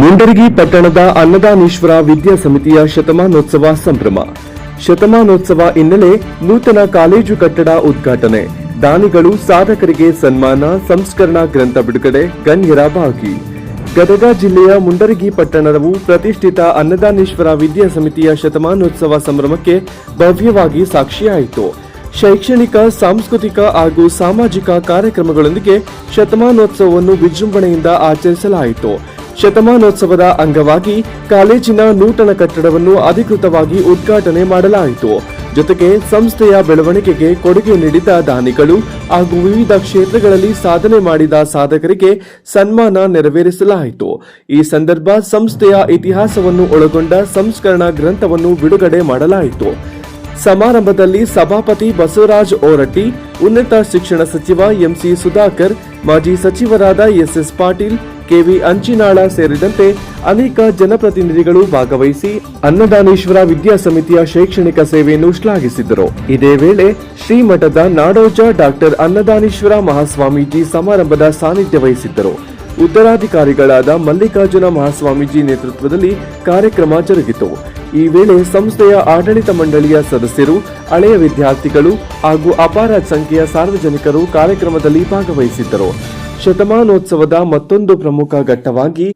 ಮುಂಡರಗಿ ಪಟ್ಟಣದ ಅನ್ನದಾನೀಶ್ವರ ವಿದ್ಯಾ ಸಮಿತಿಯ ಶತಮಾನೋತ್ಸವ ಸಂಭ್ರಮ. ಶತಮಾನೋತ್ಸವ ಹಿನ್ನೆಲೆ ನೂತನ ಕಾಲೇಜು ಕಟ್ಟಡ ಉದ್ಘಾಟನೆ. ದಾನಿಗಳು ಸಾಧಕರಿಗೆ ಸನ್ಮಾನ, ಸಂಸ್ಕರಣಾ ಗ್ರಂಥ ಬಿಡುಗಡೆ, ಗಣ್ಯರ ಭಾಗಿ ಗದಗ ಜಿಲ್ಲೆಯ ಮುಂಡರಗಿ ಪಟ್ಟಣವು ಪ್ರತಿಷ್ಠಿತ ಅನ್ನದಾನೇಶ್ವರ ವಿದ್ಯಾ ಸಮಿತಿಯ ಶತಮಾನೋತ್ಸವ ಸಂಭ್ರಮಕ್ಕೆ ಭವ್ಯವಾಗಿ ಸಾಕ್ಷಿಯಾಯಿತು. ಶೈಕ್ಷಣಿಕ, ಸಾಂಸ್ಕೃತಿಕ ಹಾಗೂ ಸಾಮಾಜಿಕ ಕಾರ್ಯಕ್ರಮಗಳೊಂದಿಗೆ ಶತಮಾನೋತ್ಸವವನ್ನು ವಿಜೃಂಭಣೆಯಿಂದ ಆಚರಿಸಲಾಯಿತು. ಶತಮಾನೋತ್ಸವದ ಅಂಗವಾಗಿ ಕಾಲೇಜಿನ ನೂತನ ಕಟ್ಟಡವನ್ನು ಅಧಿಕೃತವಾಗಿ ಉದ್ಘಾಟನೆ ಮಾಡಲಾಯಿತು. ಜೊತೆಗೆ ಸಂಸ್ಥೆಯ ಬೆಳವಣಿಗೆಗೆ ಕೊಡುಗೆ ನೀಡಿದ ದಾನಿಗಳು ಹಾಗೂ ವಿವಿಧ ಕ್ಷೇತ್ರಗಳಲ್ಲಿ ಸಾಧನೆ ಮಾಡಿದ ಸಾಧಕರಿಗೆ ಸನ್ಮಾನ ನೆರವೇರಿಸಲಾಯಿತು. ಈ ಸಂದರ್ಭ ಸಂಸ್ಥೆಯ ಇತಿಹಾಸವನ್ನು ಒಳಗೊಂಡ ಸಂಸ್ಕರಣಾ ಗ್ರಂಥವನ್ನು ಬಿಡುಗಡೆ ಮಾಡಲಾಯಿತು. ಸಮಾರಂಭದಲ್ಲಿ ಸಭಾಪತಿ ಬಸವರಾಜ್ ಓರಟ್ಟಿ, ಉನ್ನತ ಶಿಕ್ಷಣ ಸಚಿವ ಎಂಸಿ ಸುಧಾಕರ್, ಮಾಜಿ ಸಚಿವರಾದ ಎಸ್ಎಸ್ ಪಾಟೀಲ್ ಕೆವಿ ಅಂಚಿನಾಳ ಸೇರಿದಂತೆ ಅನೇಕ ಜನಪ್ರತಿನಿಧಿಗಳು ಭಾಗವಹಿಸಿ ಅನ್ನದಾನೇಶ್ವರ ವಿದ್ಯಾ ಸಮಿತಿಯ ಶೈಕ್ಷಣಿಕ ಸೇವೆಯನ್ನು ಶ್ಲಾಘಿಸಿದರು. ಇದೇ ವೇಳೆ ಶ್ರೀಮಠದ ನಾಡೋಜ ಡಾಕ್ಟರ್ ಅನ್ನದಾನೇಶ್ವರ ಮಹಾಸ್ವಾಮೀಜಿ ಸಮಾರಂಭದ ಸಾನ್ನಿಧ್ಯ ವಹಿಸಿದ್ದರು. ಉತ್ತರಾಧಿಕಾರಿಗಳಾದ ಮಲ್ಲಿಕಾರ್ಜುನ ಮಹಾಸ್ವಾಮೀಜಿ ನೇತೃತ್ವದಲ್ಲಿ ಕಾರ್ಯಕ್ರಮ ಜರುಗಿತು. ಈ ವೇಳೆ ಸಂಸ್ಥೆಯ ಆಡಳಿತ ಮಂಡಳಿಯ ಸದಸ್ಯರು, ಹಳೆಯ ವಿದ್ಯಾರ್ಥಿಗಳು ಹಾಗೂ ಅಪಾರ ಸಂಖ್ಯೆಯ ಸಾರ್ವಜನಿಕರು ಕಾರ್ಯಕ್ರಮದಲ್ಲಿ ಭಾಗವಹಿಸಿದ್ದರು. ಶತಮಾನೋತ್ಸವದ ಮತ್ತೊಂದು ಪ್ರಮುಖ ಘಟ್ಟವಾಗಿ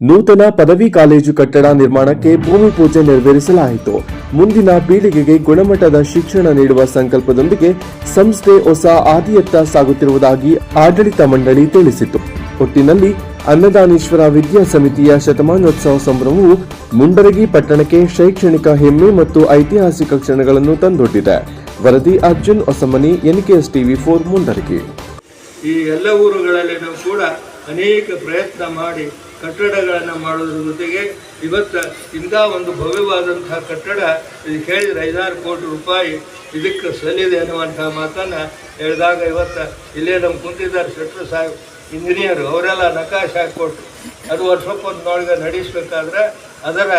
ನೂತನ ಪದವಿ ಕಾಲೇಜು ಕಟ್ಟಡ ನಿರ್ಮಾಣಕ್ಕೆ ಭೂಮಿ ಪೂಜೆ ನೆರವೇರಿಸಲಾಯಿತು. ಮುಂದಿನ ಪೀಳಿಗೆಗೆ ಗುಣಮಟ್ಟದ ಶಿಕ್ಷಣ ನೀಡುವ ಸಂಕಲ್ಪದೊಂದಿಗೆ ಸಂಸ್ಥೆ ಹೊಸ ಆದಿಯತ್ತ ಸಾಗುತ್ತಿರುವುದಾಗಿ ಆಡಳಿತ ಮಂಡಳಿ ತಿಳಿಸಿತು. ಒಟ್ಟಿನಲ್ಲಿ ಅನ್ನದಾನೀಶ್ವರ ವಿದ್ಯಾ ಸಮಿತಿಯ ಶತಮಾನೋತ್ಸವ ಸಂಭ್ರಮವು ಮುಂಡರಗಿ ಪಟ್ಟಣಕ್ಕೆ ಶೈಕ್ಷಣಿಕ ಹೆಮ್ಮೆ ಮತ್ತು ಐತಿಹಾಸಿಕ ಕ್ಷಣಗಳನ್ನು ತಂದೊಡ್ಡಿದೆ. ವರದಿ Arjun Hosamani NKS TV four, Mundaragi. ಈ ಎಲ್ಲ ಊರುಗಳಲ್ಲಿನೂ ಕೂಡ ಅನೇಕ ಪ್ರಯತ್ನ ಮಾಡಿ ಕಟ್ಟಡಗಳನ್ನು ಮಾಡೋದ್ರ ಜೊತೆಗೆ ಇವತ್ತು ಇಂಥ ಒಂದು ಭವ್ಯವಾದಂತಹ ಕಟ್ಟಡ, ಇದು ಹೇಳಿದ್ರೆ ಐದಾರು ಕೋಟಿ ರೂಪಾಯಿ ಇದಕ್ಕೆ ಸಲ್ಲಿದೆ ಅನ್ನುವಂಥ ಮಾತನ್ನು ಹೇಳಿದಾಗ ಇವತ್ತು ಇಲ್ಲೇ ನಮ್ಮ ಕುಂತಿದ್ದಾರೆ ಶೆಟ್ಟರ್ ಸಾಹೇಬ್, ಇಂಜಿನಿಯರು, ಅವರೆಲ್ಲ ನಕಾಶ ಹಾಕ್ಕೊಟ್ರು ಅದು ವರ್ಷಕ್ಕೊಂದೊಳಗೆ ನಡೆಸಬೇಕಾದ್ರೆ ಅದರ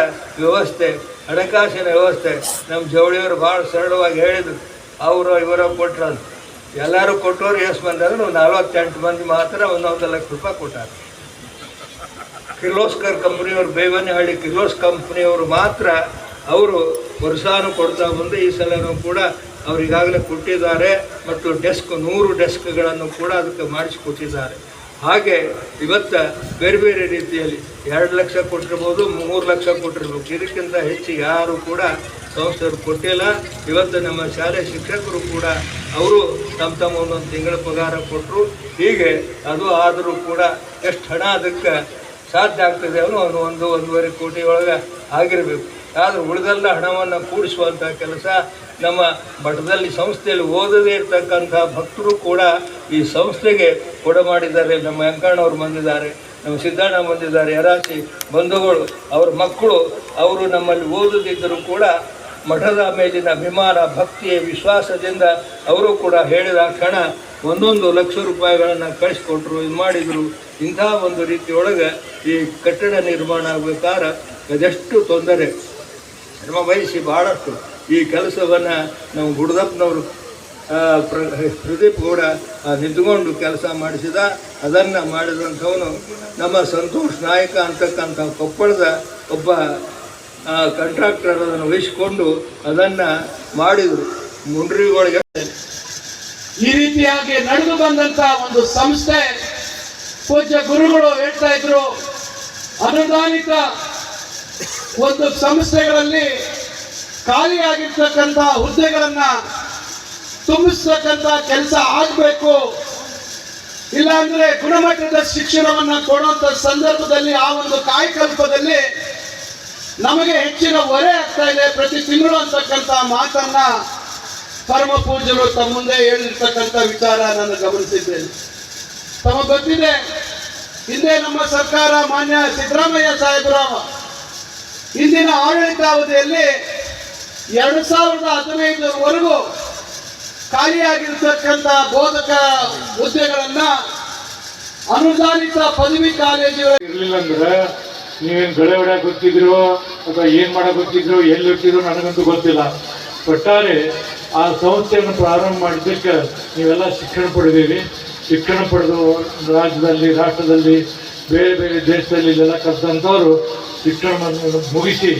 ವ್ಯವಸ್ಥೆ, ಹಣಕಾಸಿನ ವ್ಯವಸ್ಥೆ ನಮ್ಮ ಜವಳಿಯವರು ಭಾಳ ಸರಳವಾಗಿ ಹೇಳಿದರು. ಅವರು ಇವರ ಕೊಟ್ರಂತ ಎಲ್ಲರೂ ಕೊಟ್ಟವರು ಎಷ್ಟು ಮಂದಿ ಅಂದ್ರೆ ಒಂದು ನಲವತ್ತೆಂಟು ಮಂದಿ ಮಾತ್ರ ಒಂದೊಂದು ಲಕ್ಷ ರೂಪಾಯಿ ಕೊಟ್ಟಾರೆ. ಕಿರ್ಲೋಸ್ಕರ್ ಕಂಪ್ನಿಯವರು ಬೇವನಹಳ್ಳಿ ಕಿರ್ಲೋಸ್ ಕಂಪ್ನಿಯವರು ಮಾತ್ರ ಅವರು ವರ್ಷಾನು ಕೊಡ್ತಾ ಬಂದು ಈ ಸಲನೂ ಕೂಡ ಅವರು ಈಗಾಗಲೇ ಕೊಟ್ಟಿದ್ದಾರೆ ಮತ್ತು ಡೆಸ್ಕ್ ನೂರು ಡೆಸ್ಕ್ಗಳನ್ನು ಕೂಡ ಅದಕ್ಕೆ ಮಾಡಿಸಿಕೊಟ್ಟಿದ್ದಾರೆ. ಹಾಗೆ ಇವತ್ತು ಬೇರೆ ಬೇರೆ ರೀತಿಯಲ್ಲಿ ಎರಡು ಲಕ್ಷ ಕೊಟ್ಟಿರ್ಬೋದು, ಮೂರು ಲಕ್ಷ ಕೊಟ್ಟಿರ್ಬೋದು ಇದಕ್ಕಿಂತ ಹೆಚ್ಚು ಯಾರು ಕೂಡ ಸಂಸ್ಥೆಯವರು ಕೊಟ್ಟಿಲ್ಲ. ಇವತ್ತು ನಮ್ಮ ಶಾಲೆ ಶಿಕ್ಷಕರು ಕೂಡ ಅವರು ತಮ್ಮ ತಮ್ಮ ಒಂದೊಂದು ತಿಂಗಳ ಪಗಾರ ಕೊಟ್ಟರು ಹೀಗೆ ಅದು ಆದರೂ ಕೂಡ ಎಷ್ಟು ಹಣ ಅದಕ್ಕೆ ಸಾಧ್ಯ ಆಗ್ತದೆ ಅನ್ನೋ ಒಂದು ಒಂದೂವರೆ ಕೋಟಿ ಒಳಗೆ ಆಗಿರಬೇಕು. ಆದ್ರೆ ಉಳಿದೆಲ್ಲ ಹಣವನ್ನು ಕೂಡಿಸುವಂಥ ಕೆಲಸ ನಮ್ಮ ಮಠದಲ್ಲಿ ಸಂಸ್ಥೆಯಲ್ಲಿ ಓದದೇ ಇರತಕ್ಕಂಥ ಭಕ್ತರು ಕೂಡ ಈ ಸಂಸ್ಥೆಗೆ ಕೊಡ ಮಾಡಿದ್ದಾರೆ. ನಮ್ಮ ವೆಂಕಣ್ಣವ್ರು ಬಂದಿದ್ದಾರೆ, ನಮ್ಮ ಸಿದ್ದಣ್ಣ ಬಂದಿದ್ದಾರೆ, ಯರಾಚಿ ಬಂಧುಗಳು, ಅವ್ರ ಮಕ್ಕಳು, ಅವರು ನಮ್ಮಲ್ಲಿ ಓದದಿದ್ದರೂ ಕೂಡ ಮಠದ ಮೇಲಿನ ಅಭಿಮಾನ, ಭಕ್ತಿಯ ವಿಶ್ವಾಸದಿಂದ ಅವರು ಕೂಡ ಹೇಳಿದ ಕ್ಷಣ ಒಂದೊಂದು ಲಕ್ಷ ರೂಪಾಯಿಗಳನ್ನು ಕಳಿಸ್ಕೊಟ್ರು, ಇದು ಮಾಡಿದರು. ಇಂಥ ಒಂದು ರೀತಿಯೊಳಗೆ ಈ ಕಟ್ಟಡ ನಿರ್ಮಾಣ ಆಗಬೇಕಾದ್ರೆ ಅದೆಷ್ಟು ತೊಂದರೆ. ಶ್ರಮ ವಹಿಸಿ ಭಾಳಷ್ಟು ಈ ಕೆಲಸವನ್ನು ನಾವು ಗುಡದಪ್ಪನವರು ಪ್ರ, ಪ್ರದೀಪ್ ಕೂಡ ನಿಂತ್ಕೊಂಡು ಕೆಲಸ ಮಾಡಿಸಿದ, ಅದನ್ನು ಮಾಡಿದಂಥವನು ನಮ್ಮ ಸಂತೋಷ್ ನಾಯಕ ಅಂತಕ್ಕಂಥ ಕೊಪ್ಪಳದ ಒಬ್ಬ ಕಂಟ್ರಾಕ್ಟರ್ ಅದನ್ನು ವಹಿಸಿಕೊಂಡು ಅದನ್ನು ಮಾಡಿದರು. ಮುಂಡ್ರಿಗಳಿಗೆ ಈ ರೀತಿಯಾಗಿ ನಡೆದು ಬಂದಂಥ ಒಂದು ಸಂಸ್ಥೆ ಪೂಜ್ಯ ಗುರುಗಳು ಹೇಳ್ತಾ ಇದ್ರು. ಅನುದಾನಿತ ಒಂದು ಸಂಸ್ಥೆಗಳಲ್ಲಿ ಖಾಲಿಯಾಗಿರ್ತಕ್ಕಂಥ ಹುದ್ದೆಗಳನ್ನ ತುಂಬಿಸ್ತಕ್ಕಂಥ ಕೆಲಸ ಆಗಬೇಕು. ಇಲ್ಲಾಂದ್ರೆ ಗುಣಮಟ್ಟದ ಶಿಕ್ಷಣವನ್ನು ಕೊಡುವಂತ ಸಂದರ್ಭದಲ್ಲಿ ಆ ಒಂದು ಕಾಯಕಲ್ಪದಲ್ಲಿ ನಮಗೆ ಹೆಚ್ಚಿನ ಹೊರೆ ಆಗ್ತಾ ಇದೆ. ಪ್ರತಿ ತಿಂಗಳು ಅಂತಕ್ಕಂಥ ಮಾತನ್ನ ಪರಮ ಪೂಜ್ಯರು ತಮ್ಮ ಮುಂದೆ ಹೇಳಿರ್ತಕ್ಕಂಥ ವಿಚಾರ ನಾನು ಗಮನಿಸಿದ್ದೇನೆ. ತಮಗೆ ಗೊತ್ತಿದೆ, ಹಿಂದೆ ನಮ್ಮ ಸರ್ಕಾರ ಮಾನ್ಯ ಸಿದ್ದರಾಮಯ್ಯ ಸಾಹೇಬರ ಇಂದಿನ ಆಡಳಿತಾವಧಿಯಲ್ಲಿ ಎರಡು ಸಾವಿರದ ಹದಿನೈದರವರೆಗೂ ಖಾಲಿಯಾಗಿರ್ತಕ್ಕಂಥ ಬೋಧಕ ಹುದ್ದೆಗಳನ್ನ ಅನುದಾನಿತ ಪದವಿ ಕಾಲೇಜುಗಳ ಇರಲಿಲ್ಲ ಅಂದ್ರೆ ನೀವೇನ್ ಬೆಳೆ ಹೊಡ್ಯಾಕ್ ಗೊತ್ತಿದ್ರು ಅಥವಾ ಏನ್ ಮಾಡಕ್ ಗೊತ್ತಿದ್ರು ಎಲ್ಲಿ ನನಗಂತೂ ಗೊತ್ತಿಲ್ಲ. ಒಟ್ಟಾರೆ ಆ ಸಂಸ್ಥೆಯನ್ನು ಪ್ರಾರಂಭ ಮಾಡಿದ್ದಕ್ಕೆ ನೀವೆಲ್ಲ ಶಿಕ್ಷಣ ಪಡೆದಿರಿ. ಶಿಕ್ಷಣ ಪಡೆದು ರಾಜ್ಯದಲ್ಲಿ, ರಾಷ್ಟ್ರದಲ್ಲಿ ಬೇರೆ ಬೇರೆ ದೇಶದಲ್ಲಿ ಇಲ್ಲೆಲ್ಲ ಕಲ್ತಂಥವ್ರು ಶಿಕ್ಷಣವನ್ನು ಮುಗಿಸಿ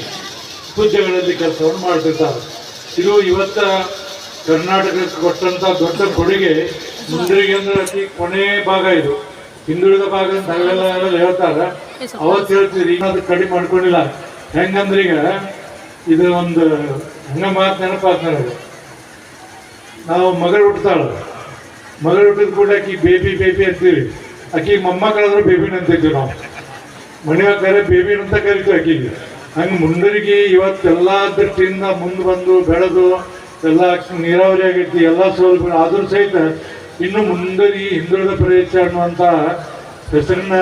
ಹುದ್ದೆಗಳಲ್ಲಿ ಕೆಲಸವನ್ನು ಮಾಡ್ತಿರ್ತಾರೆ ಇದು ಇವತ್ತ ಕರ್ನಾಟಕಕ್ಕೆ ಕೊಟ್ಟಂತ ದೊಡ್ಡ ಕೊಡುಗೆ ಮುಂದ್ರಿಗೆ ಅಂದ್ರೆ ಅತಿ ಕೊನೆ ಭಾಗ ಇದು. ಹಿಂದುಳಿದ ಭಾಗ ಅಂತ ಎಲ್ಲ ಹೇಳ್ತಾರೆ ಅವತ್ತು ಹೇಳ್ತೀರಿ ಈಗ ಅದು ಕಡಿಮೆ ಮಾಡ್ಕೊಂಡಿಲ್ಲ. ಹೆಂಗಂದ್ರೆ ಈಗ ಇದು ಒಂದು ಹಂಗ ಮಾತು ನೆನಪಾತ್ ನನಗೆ ನಾವು ಮಗಳು ಹುಟ್ಟತಾಳ ಮಗಳು ಹುಟ್ಟಿದ ಕೂಡ ಬೇಬಿ ಬೇಬಿ ಅಂತೀವಿ. ಆಕಿ ಮೊಮ್ಮಕ್ಕಳಾದ್ರೂ ಬೇಬಿನ ಅಂತಿದ್ವಿ ನಾವು. ಮನೆಯಾಗ ಕರೆ ಬೇಬಿ ಅಂತ ಕರಿತೀವಿ ಆಕಿಗೆ. ಹಂಗೆ ಮುಂದರಿಗೆ ಇವತ್ತೆಲ್ಲ ದೃಷ್ಟಿಯಿಂದ ಮುಂದೆ ಬಂದು ಬೆಳೆದು ಎಲ್ಲ ನೀರಾವರಿ ಆಗೈತಿ, ಎಲ್ಲ ಸೌಲಭ್ಯ ಆದರೂ ಸಹಿತ ಇನ್ನು ಮುಂದರಿ ಹಿಂದುಳಿದ ಪ್ರದೇಶ ಅನ್ನುವಂಥ ಹೆಸರನ್ನ